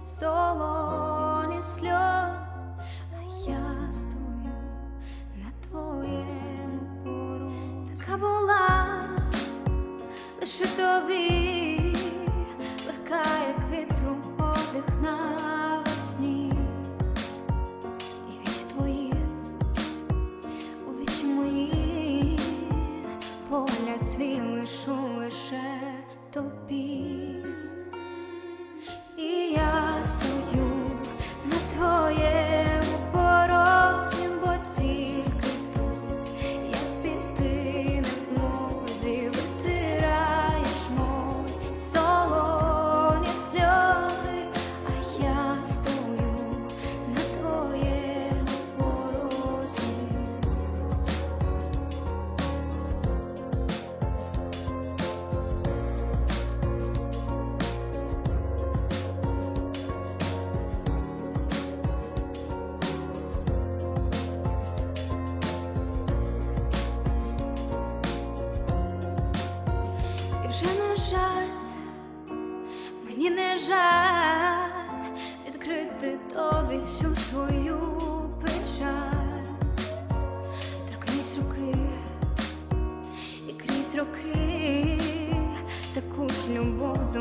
солоні сльоз, а я стою на твоєму порозі. Така була лише тобі, жаль відкрити тобі всю свою печаль, торкнись руки і крізь роки таку ж любов до